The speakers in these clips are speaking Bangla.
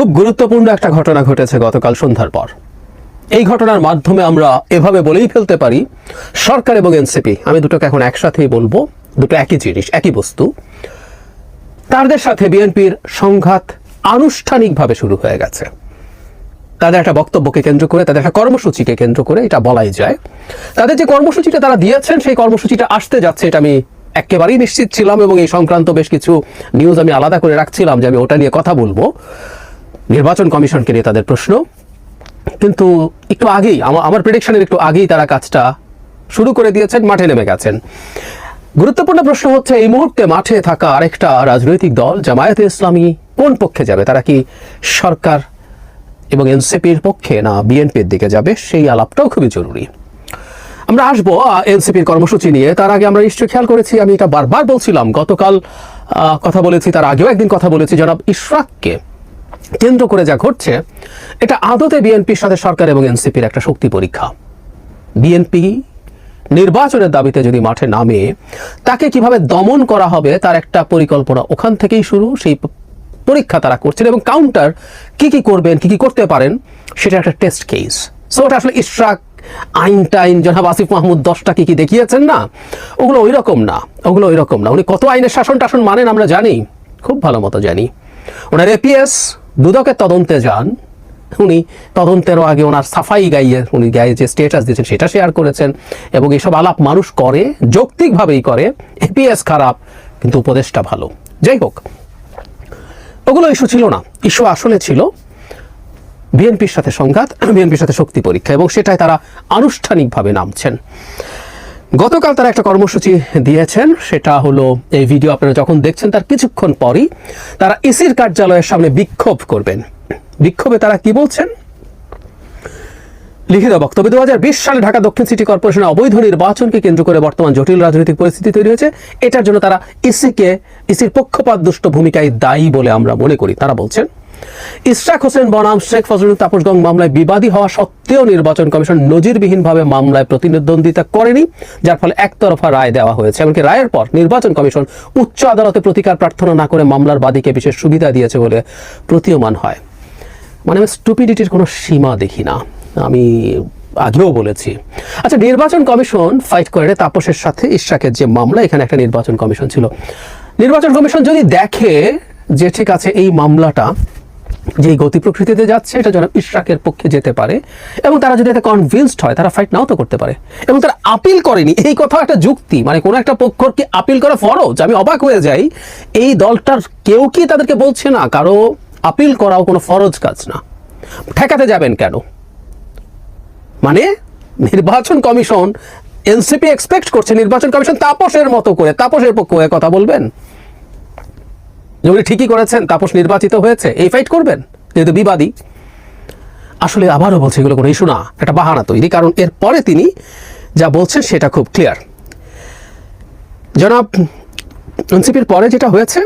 খুব গুরুত্বপূর্ণ একটা ঘটনা ঘটেছে গতকাল সন্ধ্যার পর। এই ঘটনার মাধ্যমে আমরা এভাবে বলেই ফেলতে পারি, সরকার এবং এনসিপি, আমি দুটোকে এখন একসাথেই বলব, দুটো একই জিনিস, একই বস্তু। তাদের সাথে বিএনপির সংঘাত আনুষ্ঠানিকভাবে শুরু হয়ে গেছে। তাদের একটা বক্তব্যকে কেন্দ্র করে, তাদের একটা কর্মসূচিকে কেন্দ্র করে এটা বলাই যায়। তাদের যে কর্মসূচিটা তারা দিয়েছেন, সেই কর্মসূচিটা আসতে যাচ্ছে, এটা আমি একেবারেই নিশ্চিত ছিলাম এবং এই সংক্রান্ত বেশ কিছু নিউজ আমি আলাদা করে রাখছিলাম যে আমি ওটা নিয়ে কথা বলব। নির্বাচন কমিশনকে নিয়ে তাদের প্রশ্ন। কিন্তু একটু আগেই আমার প্রেডিকশনের একটু আগেই তারা কাজটা শুরু করে দিয়েছেন, মাঠে নেমে গেছেন। গুরুত্বপূর্ণ প্রশ্ন হচ্ছে, এই মুহূর্তে মাঠে থাকা আরেকটা রাজনৈতিক দল, জামায়াতে ইসলামী, কোন পক্ষে যাবে? তারা কি সরকার এবং এনসিপির পক্ষে না বিএনপির দিকে যাবে? সেই আলাপটাও খুবই জরুরি। আমরা আসব এনসিপির কর্মসূচি নিয়ে। তার আগে আমরা নিশ্চয়ই খেয়াল করেছি, আমি এটা বারবার বলছিলাম, গতকাল কথা বলেছি, তার আগেও একদিন কথা বলেছি, জনাব ইশরাককে। কেন্দ্র করে যা ঘটছে, এটা আদতে বিএনপির সাথে সরকার এবং এনসিপির একটা শক্তি পরীক্ষা। বিএনপি নির্বাচনের দাবিতে যদি মাঠে নামে, তাকে কীভাবে দমন করা হবে তার একটা পরিকল্পনা ওখান থেকেই শুরু, সেই পরীক্ষা তারা করছেন এবং কাউন্টার কি কি করবেন, কি কি করতে পারেন, সেটা একটা টেস্ট কেস সো ওটা আসলে ইশরাক আইন টাইন, জনাব আসিফ মাহমুদ দশটা কি কি দেখিয়েছেন না? ওগুলো ওই রকম না, ওগুলো ওই রকম না। উনি কত আইনের শাসন টাসন মানেন আমরা জানি, খুব ভালো মতো জানি। ওনার এপিএস দুদকের তদন্তে যান। উনি তদন্তেরও আগে ওনার সাফাই গাইয়ে, উনি গায়ে যে স্টেটাস দিয়েছেন সেটা শেয়ার করেছেন এবং এসব আলাপ মানুষ করে, যৌক্তিকভাবেই করে এপিএস খারাপ, কিন্তু উপদেশটা ভালো। যাই হোক, ওগুলো ইস্যু ছিল না। ইস্যু আসলে ছিল বিএনপির সাথে সংঘাত বিএনপির সাথে শক্তি পরীক্ষা এবং সেটাই তারা আনুষ্ঠানিকভাবে নামছেন। গতকাল তারা একটা কর্মসূচি দিয়েছেন, সেটা হলো এই ভিডিও আপনারা যখন দেখছেন তার কিছুক্ষণ পরই তারা ইসির কার্যালয়ের সামনে বিক্ষোভ করবেন। বিক্ষোভে তারা কি বলছেন? লিখিত বক্তব্য দু হাজার বিশ সালে ঢাকা দক্ষিণ সিটি কর্পোরেশনের অবৈধ নির্বাচনকে কেন্দ্র করে বর্তমান জটিল রাজনৈতিক পরিস্থিতি তৈরি হয়েছে। এটার জন্য তারা ইসিকে ইসির পক্ষপাত দুষ্ট ভূমিকায় দায়ী বলে আমরা মনে করি, তারা বলছেন। ইশরাক হোসেন বনাম, শেখ ফজলুল তাপসগঞ্জ মামলায় বিবাদী হওয়া সত্ত্বেও নির্বাচন কমিশন নজিরবিহীনভাবে মামলায় প্রতিদ্বন্দ্বিতা করেনি, যার ফলে একতরফা রায় দেওয়া হয়েছে। এমনকি রায়ের পর নির্বাচন কমিশন উচ্চ আদালতে প্রতিকার প্রার্থনা না করে মামলার বাদীকে বিশেষ সুবিধা দিয়েছে বলে প্রতীয়মান হয়। মানে আমি স্টুপিডিটির কোনো সীমা দেখি না, আমি আগেও বলেছি। আচ্ছা নির্বাচন কমিশন ফাইট করে তাপসের সাথে ইশরাকের যে মামলা, এখানে একটা নির্বাচন কমিশন ছিল। নির্বাচন কমিশন যদি দেখে যে ঠিক আছে এই মামলাটা যে গতি প্রকৃতিতে যাচ্ছে, এটা যেন ইশরাকের পক্ষে যেতে পারে। এবং তারা যদি এতে কনভিন্সড হয়, তারা ফাইট নাও তো করতে পারে। এবং তারা আপিল করেনি। এই কথা একটা যুক্তি। মানে কোনো একটা পক্ষর কি আপিল করা ফরজ। আমি অবাক হয়ে যাই। এই দলটার কেউ কি তাদেরকে বলছে না? কারও আপিল করাও কোনো ফরজ কাজ না। ঠেকাতে যাবেন কেন? মানে নির্বাচন কমিশন, এনসিপি এক্সপেক্ট করছে নির্বাচন কমিশন তাপসের মতো করে। তাপসের পক্ষ হয়ে কথা বলবেন? যে উনি ঠিকই করেছেন তাপস নির্বাচিত হয়েছে, এই ফাইট করবেন? যেহেতু বিবাদী। আসলে আবারও বলছে এগুলো কোনো ইস্যু না, একটা বাহানা তৈরি, কারণ এরপরে তিনি যা বলছেন সেটা খুব ক্লিয়ার জনাব, এনসিপির পরে যেটা হয়েছে,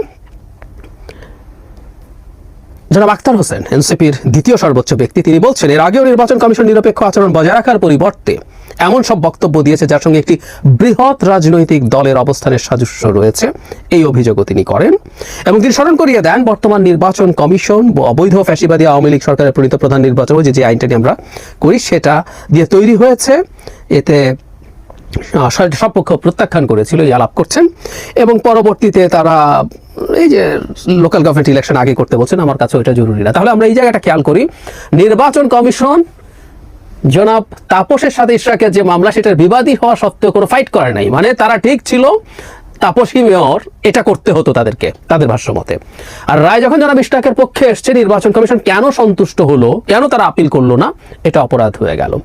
জনাব আক্তার হোসেন, এনসিপির দ্বিতীয় সর্বোচ্চ ব্যক্তি, তিনি বলছেন, এর আগেও নির্বাচন কমিশন নিরপেক্ষ আচরণ বজায় রাখার পরিবর্তে এমন সব বক্তব্য দিয়েছে যার সঙ্গে একটি বৃহৎ রাজনৈতিক দলের অবস্থানের সাদৃশ্য রয়েছে। এই অভিযোগও তিনি করেন। এবং তিনি স্মরণ করিয়ে দেন, বর্তমান নির্বাচন কমিশন অবৈধ ফ্যাসিবাদী আওয়ামী লীগ সরকারের প্রণীত প্রধান নির্বাচন যে যে আইনটাটি আমরা করি, সেটা দিয়ে তৈরি হয়েছে। এতে সব পক্ষ প্রত্যাখ্যান করেছিল, এই আলাপ করছেন। এবং পরবর্তীতে তারা, এই যে লোকাল গভর্নমেন্ট ইলেকশন আগে করতে বলছেন, আমার কাছে ওইটা জরুরি না। তাহলে আমরা এই জায়গাটা খেয়াল করি। নির্বাচন কমিশন জনাব তাপসের সাথে ইশরাকের যে মামলা, সেটার বিবাদী হওয়া সত্ত্বেও কোনো ফাইট করে নাই। মানে তারা ঠিক ছিল, তাপসী মেয়র এটা করতে হতো তাদেরকে, তাদের ভাষ্য মতে। আর রায় যখন জনাব ইশরাকের পক্ষে এসছে, নির্বাচন কমিশন কেন সন্তুষ্ট হলো, কেন তারা আপিল করল না, এটা অপরাধ হয়ে গেল।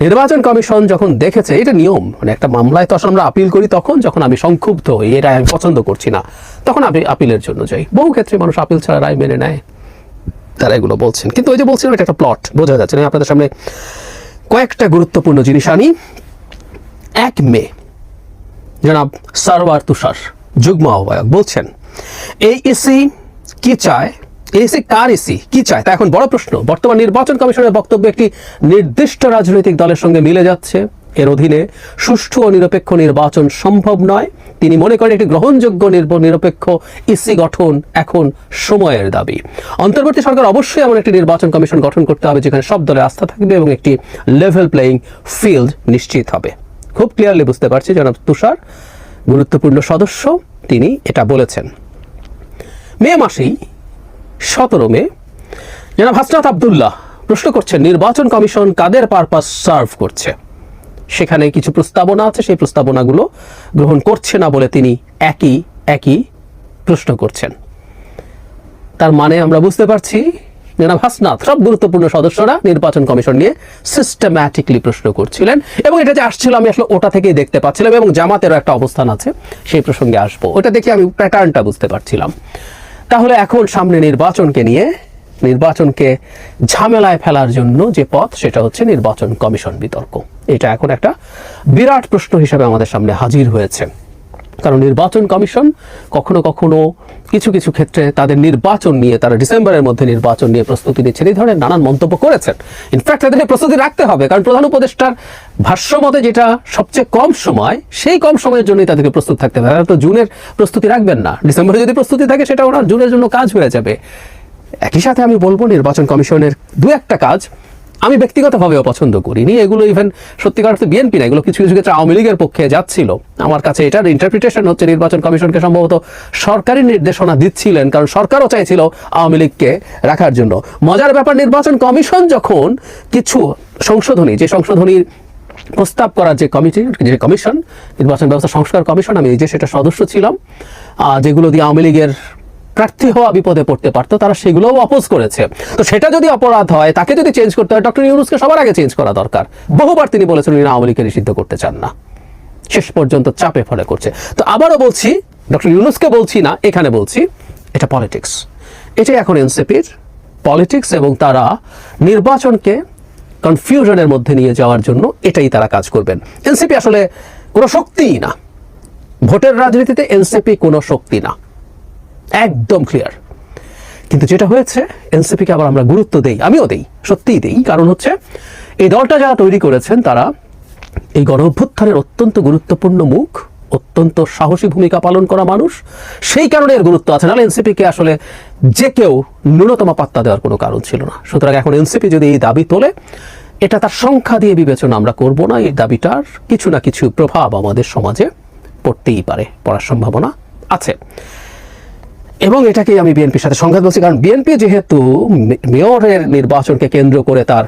নির্বাচন কমিশন যখন দেখেছে, এটা নিয়ম মানে একটা মামলায় তো আসলে আমরা আপিল করি তখন, যখন আমি সংক্ষুব্ধ হই এটা আমি পছন্দ করছি না, তখন আমি আপিলের জন্য যাই। বহু ক্ষেত্রে মানুষ আপিল ছাড়া রায় মেনে নেয়। তারা এগুলো বলছেন। কিন্তু ওই যে বলছিলাম, এটা একটা প্লট বোঝা যাচ্ছে না। আপনাদের সামনে কয়েকটা গুরুত্বপূর্ণ জিনিস আনি এক মে, জনাব সারওয়ার তুষার, যুগ্ম আহ্বায়ক, বলছেন, এই এসি কি চায়? এসি কার এসি? কি চায়? তা এখন বড় প্রশ্ন। বর্তমান নির্বাচন কমিশনের বক্তব্য একটি নির্দিষ্ট রাজনৈতিক দলের সঙ্গে মিলে যাচ্ছে। এর অধীনে সুষ্ঠু ও নিরপেক্ষ নির্বাচন সম্ভব নয়। তিনি মনে করেন একটি গ্রহণযোগ্য নিরপেক্ষ ইসি গঠন এখন সময়ের দাবি। অন্তর্বর্তী সরকার অবশ্যই এমন একটি নির্বাচন কমিশন গঠন করতে হবে যেখানে সব দলের আস্থা থাকবে এবং একটি লেভেল প্লেয়িং ফিল্ড নিশ্চিত হবে। খুব ক্লিয়ারলি বুঝতে পারছি, জনাব তুষার। গুরুত্বপূর্ণ সদস্য, তিনি এটা বলেছেন। মে মাসেই সতেরো মে, জনাব হাসনাত আবদুল্লাহ প্রশ্ন করছেন, নির্বাচন কমিশন কাদের পারপাস সার্ভ করছে? সেখানে কিছু প্রস্তাবনা আছে, সেই প্রস্তাবনাগুলো গ্রহণ করছে না বলে তিনি একই একই প্রশ্ন করছেন। তার মানে আমরা বুঝতে পারছি, জনাব হাসনাত, সব গুরুত্বপূর্ণ সদস্যরা নির্বাচন কমিশন নিয়ে সিস্টেম্যাটিকলি প্রশ্ন করছিলেন এবং এটা যে আসছিল, আমি আসলে ওটা থেকেই দেখতে পাচ্ছিলাম এবং জামাতেরও একটা অবস্থান আছে, সেই প্রসঙ্গে আসব। ওটা দেখে আমি প্যাটার্নটা বুঝতে পারছিলাম। তাহলে এখন সামনে নির্বাচনকে নিয়ে নির্বাচনকে ঝামেলায় ফেলার জন্য যে পথ, সেটা হচ্ছে নির্বাচন কমিশন বিতর্ক। এটা এখন একটা বিরাট প্রশ্ন হিসেবে আমাদের সামনে হাজির হয়েছে। কারণ নির্বাচন কমিশন কখনো কখনো কিছু কিছু ক্ষেত্রে তাদের নির্বাচন নিয়ে, তারা ডিসেম্বরের মধ্যে নির্বাচন নিয়ে প্রস্তুতি নিচ্ছেন, এই ধরনের নানান মন্তব্য করেছেন। ইনফ্যাক্ট তাদেরকে প্রস্তুতি রাখতে হবে, কারণ প্রধান উপদেষ্টার ভাষ্যমতে যেটা সবচেয়ে কম সময়, সেই কম সময়ের জন্যই তাদেরকে প্রস্তুত থাকতে হবে। তারা তো জুনের প্রস্তুতি রাখবেন না। ডিসেম্বরে যদি প্রস্তুতি থাকে, সেটা ওনার জুনের জন্য কাজ হয়ে যাবে। একই সাথে আমি বলব নির্বাচন কমিশনের দু একটা কাজ আমি ব্যক্তিগতভাবেও পছন্দ করিনি। এগুলো ইভেন সত্যিকার অর্থে বিএনপি না, এগুলো কিছু কিছু ক্ষেত্রে আওয়ামী লীগের পক্ষে যাচ্ছিল। আমার কাছে এটার ইন্টারপ্রিটেশন হচ্ছে নির্বাচন কমিশনকে সম্ভবত সরকারি নির্দেশনা দিচ্ছিলেন, কারণ সরকারও চাইছিল আওয়ামী লীগকে রাখার জন্য। মজার ব্যাপার, নির্বাচন কমিশন যখন কিছু সংশোধনী, যে সংশোধনীর প্রস্তাব করার যে কমিটি, যে কমিশন, নির্বাচন ব্যবস্থা সংস্কার কমিশন, আমি যে সেটা সদস্য ছিলাম যেগুলো দিয়ে আওয়ামী লীগের প্রার্থী হওয়া বিপদে পড়তে পারতো, তারা সেগুলোও অপোজ করেছে। তো সেটা যদি অপরাধ হয়, তাকে যদি চেঞ্জ করতে হয় ডক্টর ইউনুসকে সবার আগে চেঞ্জ করা দরকার। বহুবার তিনি বলেছেন উনি আওয়ামী লীগকে নিষিদ্ধ করতে চান না। শেষ পর্যন্ত চাপে ফলে করছে। তো আবারও বলছি ডক্টর ইউনুসকে বলছি না, এখানে বলছি, এটা পলিটিক্স এটাই এখন এনসিপির পলিটিক্স এবং তারা নির্বাচনকে কনফিউশনের মধ্যে নিয়ে যাওয়ার জন্য এটাই তারা কাজ করবেন। এনসিপি আসলে কোনো শক্তিই না। ভোটের রাজনীতিতে এনসিপি কোনো শক্তি না। একদম ক্লিয়ার কিন্তু যেটা হয়েছে এনসিপিকে আবার আমরা গুরুত্ব দেই, আমিও দেই, সত্যিই দেই। কারণ হচ্ছে, এই দলটা যারা তৈরি করেছেন, তারা এই গণ অভ্যুত্থানের অত্যন্ত গুরুত্বপূর্ণ মুখ, অত্যন্ত সাহসী ভূমিকা পালন করা মানুষ। সেই কারণে এর গুরুত্ব আছে। নাহলে এনসিপিকে আসলে যে কেউ ন্যূনতম পাত্তা দেওয়ার কোনো কারণ ছিল না। সুতরাং এখন এনসিপি যদি এই দাবি তোলে, এটা তার সংখ্যা দিয়ে বিবেচনা আমরা করব না। এই দাবিটার কিছু না কিছু প্রভাব আমাদের সমাজে পড়তেই পারে, পড়ার সম্ভাবনা আছে। এবং এটাকেই আমি বিএনপির সাথে সংঘাত বলছি। কারণ বিএনপি যেহেতু মেয়রের নির্বাচনকে কেন্দ্র করে তার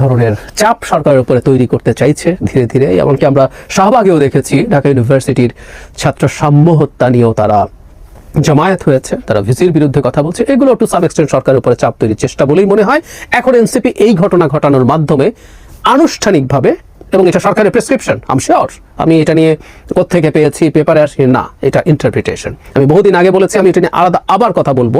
ধরনের চাপ সরকারের উপরে তৈরি করতে চাইছে ধীরে ধীরে। এমনকি আমরা শাহবাগেও দেখেছি, ঢাকা ইউনিভার্সিটির ছাত্র সাম্য হত্যা নিয়েও তারা জামায়াত হয়েছে, তারা ভিসির বিরুদ্ধে কথা বলছে। এগুলো টু সাম এক্সটেন্ট সরকারের উপরে চাপ তৈরির চেষ্টা বলেই মনে হয়। এখন এনসিপি এই ঘটনা ঘটানোর মাধ্যমে আনুষ্ঠানিকভাবে এবং এটা সরকারের প্রেসক্রিপশন আম শিওর আমি এটা নিয়ে কোত্থেকে পেয়েছি পেপারে আসি, না, এটা ইন্টারপ্রিটেশন আমি বহুদিন আগে বলেছি, আমি এটা নিয়ে আলাদা আবার কথা বলব।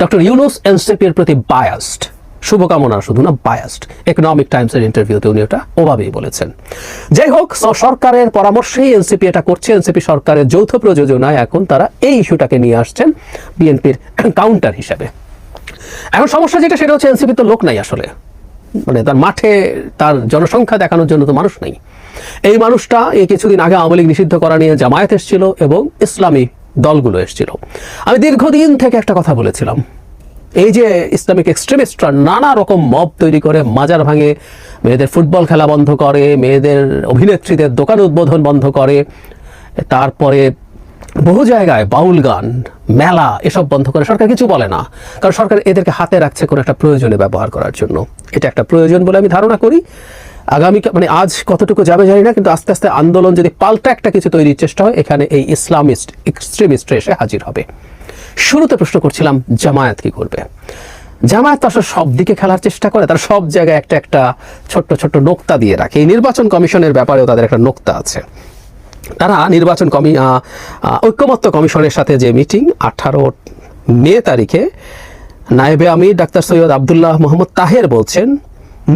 ডক্টর ইউনুস এনসিপির প্রতি বায়াসড শুভকামনা শুধু না বায়াসড ইকোনমিক টাইমসের ইন্টারভিউতে উনি ওটা ওভাবেই বলেছেন। যাই হোক সরকারের পরামর্শেই এনসিপি এটা করছে। এনসিপি সরকারের যৌথ প্রযোজনায় এখন তারা এই ইস্যুটাকে নিয়ে আসছেন বিএনপির কাউন্টার হিসাবে। এখন সমস্যা যেটা, সেটা হচ্ছে এনসিপি তো লোক নাই আসলে। মানে তার মাঠে তার জনসংখ্যা দেখানোর জন্য তো মানুষ নেই। এই মানুষটা এই কিছুদিন আগে আওয়ামী লীগ নিষিদ্ধ করা নিয়ে জামায়াত এসেছিল এবং ইসলামী দলগুলো এসেছিল। আমি দীর্ঘদিন থেকে একটা কথা বলেছিলাম। এই যে ইসলামিক এক্সট্রিমিস্টরা নানা রকম মব তৈরি করে, মাজার ভাঙে, মেয়েদের ফুটবল খেলা বন্ধ করে, মেয়েদের অভিনেত্রীদের দোকান উদ্বোধন বন্ধ করে, তারপরে বহু জায়গায় বাউল গান, মেলা এসব বন্ধ করে সরকার কিছু বলে না। কারণ সরকার এদেরকে হাতে রাখছে কোনো একটা প্রয়োজনে ব্যবহার করার জন্য। এটা একটা প্রয়োজন বলে আমি ধারণা করি। আগামী মানে আজ কতটুকু যাবে জানি না, কিন্তু আস্তে আস্তে আন্দোলন যদি পাল্টা একটা কিছু তৈরির চেষ্টা হয়, এখানে এই ইসলামিস্ট এক্সট্রিমিস্ট এসে হাজির হবে। শুরুতে প্রশ্ন করছিলাম, জামায়াত কি করবে? জামায়াত আসলে সব দিকে খেলার চেষ্টা করে, তারা সব জায়গায় একটা একটা ছোট্ট ছোট্ট নোক্তা দিয়ে রাখে। এই নির্বাচন কমিশনের ব্যাপারেও তাদের একটা নোক্তা আছে। তারা নির্বাচন কমি ঐক্যমত্য কমিশনের সাথে যে মিটিং, আঠারো মে তারিখে নায়েবে আমির ডাক্তার সৈয়দ আবদুল্লাহ মোহাম্মদ তাহের বলছেন,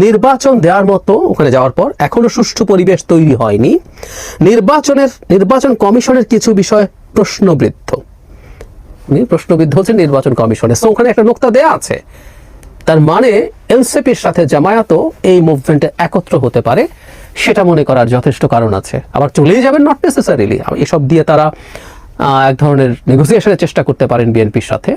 নির্বাচন দেওয়ার মতো ওখানে যাওয়ার পর এখনও সুষ্ঠু পরিবেশ তৈরি হয়নি। নির্বাচনের, নির্বাচন কমিশনের কিছু বিষয় প্রশ্নবৃদ্ধ। প্রশ্নবিদ্ধ হচ্ছে নির্বাচন কমিশনে সো ওখানে একটা নোক্তা দেয়া আছে। তার মানে এনসিপির সাথে জামায়াতও এই মুভমেন্টে একত্র হতে পারে। সেটা মনে করার যথেষ্ট কারণ আছে। আবার চলেই যাবেন নট নেসেসারিলি এসব দিয়ে তারা এক ধরনের নেগোসিয়েশনের চেষ্টা করতে পারেন বিএনপির সাথে।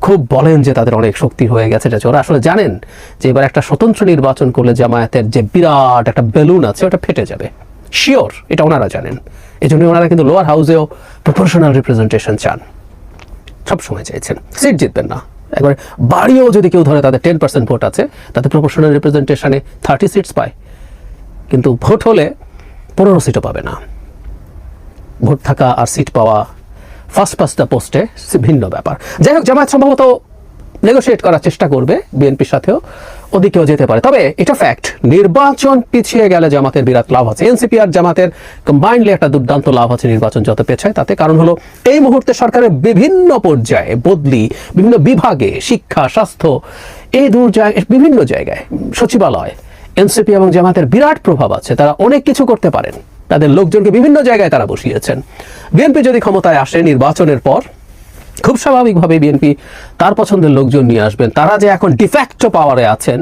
খুব বলেন যে তাদের অনেক শক্তি হয়ে গেছে, এটা ওরা আসলে জানেন যে এবার একটা স্বতন্ত্র নির্বাচন করলে জামায়াতের যে বিরাট একটা বেলুন আছে, ওটা ফেটে যাবে। শিওর এটা ওনারা জানেন। এই জন্য ওনারা কিন্তু লোয়ার হাউসেও প্রপোর্শনাল রিপ্রেজেন্টেশন চান। সবসময় চাইছেন। সিট জিতবেন না। একবার বাড়িও যদি কেউ ধরে তাদের টেন পার্সেন্ট ভোট আছে তাদের প্রপোর্শনাল রিপ্রেজেন্টেশনে থার্টি সিটস পায়। কিন্তু ভোট হলে পনেরো সিটও পাবে না। ভোট থাকা আর সিট পাওয়া ফার্স্ট পাঁচটা পোস্টে ভিন্ন ব্যাপার। যাই হোক, জামায়াত সম্ভবত নেগোশিয়েট করার চেষ্টা করবে বিএনপির সাথেও, ওদিকেও যেতে পারে। তবে এটা ফ্যাক্ট নির্বাচন পিছিয়ে গেলে জামাতের বিরাট লাভ আছে। এনসিপি আর জামাতের কম্বাইন্ডলি একটা দুর্দান্ত লাভ আছে নির্বাচন যত পেছায়, তাতে কারণ হলো এই মুহূর্তে সরকারের বিভিন্ন পর্যায়ে বদলি, বিভিন্ন বিভাগে শিক্ষা, স্বাস্থ্য, এই দূর জায়গায় বিভিন্ন জায়গায় সচিবালয় এনসিপি এবং জামাতের বিরাট প্রভাব আছে, তারা অনেক কিছু করতে পারেন। তাদের লোকজনকে বিভিন্ন জায়গায় তারা বসিয়েছেন। বিএনপি যদি ক্ষমতায় আসে নির্বাচনের পর, খুব স্বাভাবিকভাবে বিএনপি তার পছন্দের লোকজন নিয়ে আসবেন। তারা যে এখন ডিফ্যাক্টো পাওয়ারে আছেন,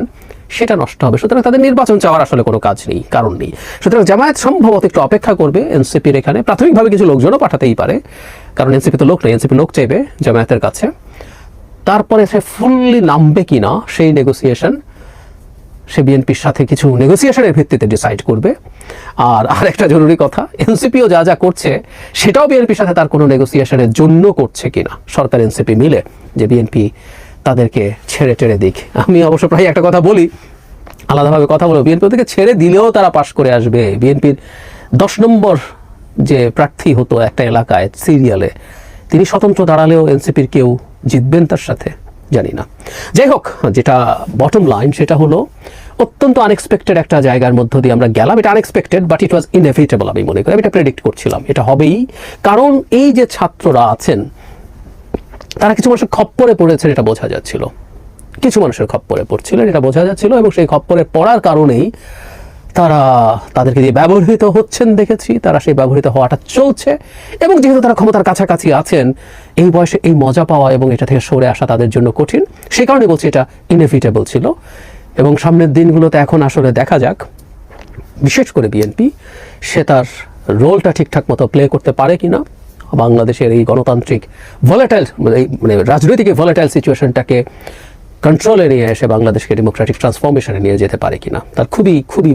সেটা নষ্ট হবে। সুতরাং তাদের নির্বাচন চাওয়ার আসলে কোনো কাজ নেই, কারণ নেই। সুতরাং জামায়াত সম্ভবত একটু অপেক্ষা করবে এনসিপির এখানে। প্রাথমিকভাবে কিছু লোকজনও পাঠাতেই পারে, কারণ এনসিপি তো লোক নেই, এনসিপি লোক চাইবে জামায়াতের কাছে। তারপরে সে ফুললি নামবে কিনা, সেই নেগোসিয়েশন সে বিএনপির সাথে কিছু নেগোসিয়েশনের ভিত্তিতে ডিসাইড করবে। আর আরেকটা জরুরি কথা, এনসিপিও যা যা করছে, সেটাও বিএনপির সাথে তার কোনো নেগোসিয়েশনের জন্য করছে কিনা। সরকার, এনসিপি মিলে যে বিএনপি তাদেরকে ছেড়ে টেড়ে দিক। আমি অবশ্য প্রায় একটা কথা বলি, আলাদাভাবে কথা বলব। বিএনপি ওদেরকে ছেড়ে দিলেও তারা পাশ করে আসবে। বিএনপির দশ নম্বর যে প্রার্থী হতো একটা এলাকায়, সিরিয়ালে, তিনি স্বতন্ত্র দাঁড়ালেও এনসিপির কেউ জিতবেন তার সাথে। জানি না যাই হোক যেটা বটম লাইন সেটা হলো, অত্যন্ত আনএক্সপেক্টেড একটা জায়গার মধ্য দিয়ে আমরা গেলাম। এটা unexpected but it was inevitable আমি মনে করি। আমি এটা প্রেডিক্ট করছিলাম। এটা হবেই। কারণ এই যে ছাত্ররা আছেন, তারা কিছু মানুষের খপ্পরে পড়েছেন, এটা বোঝা যাচ্ছিল। কিছু মানুষের খপ্পরে পড়ছিলেন, এটা বোঝা যাচ্ছিল, এবং সেই খপ্পরে পড়ার কারণেই তারা তাদেরকে দিয়ে ব্যবহৃত হচ্ছেন, দেখেছি। তারা সেই ব্যবহৃত হওয়াটা চলছে এবং যেহেতু তারা ক্ষমতার কাছাকাছি আছেন, এই বয়সে এই মজা পাওয়া এবং এটা থেকে সরে আসা তাদের জন্য কঠিন। সে কারণে বলছি এটা ইনএভিটেবল ছিল। এবং সামনের দিনগুলোতে এখন আসলে দেখা যাক। বিশেষ করে বিএনপি সে তার রোলটা ঠিকঠাক মতো প্লে করতে পারে কিনা। বাংলাদেশের এই গণতান্ত্রিক ভলেটাইল মানে রাজনৈতিক ভলেটাইল সিচুয়েশনটাকে কন্ট্রোলে নিয়ে এসে বাংলাদেশকে ডেমোক্রেটিক ট্রান্সফরমেশনে নিয়ে যেতে পারে কিনা। তার খুবই খুবই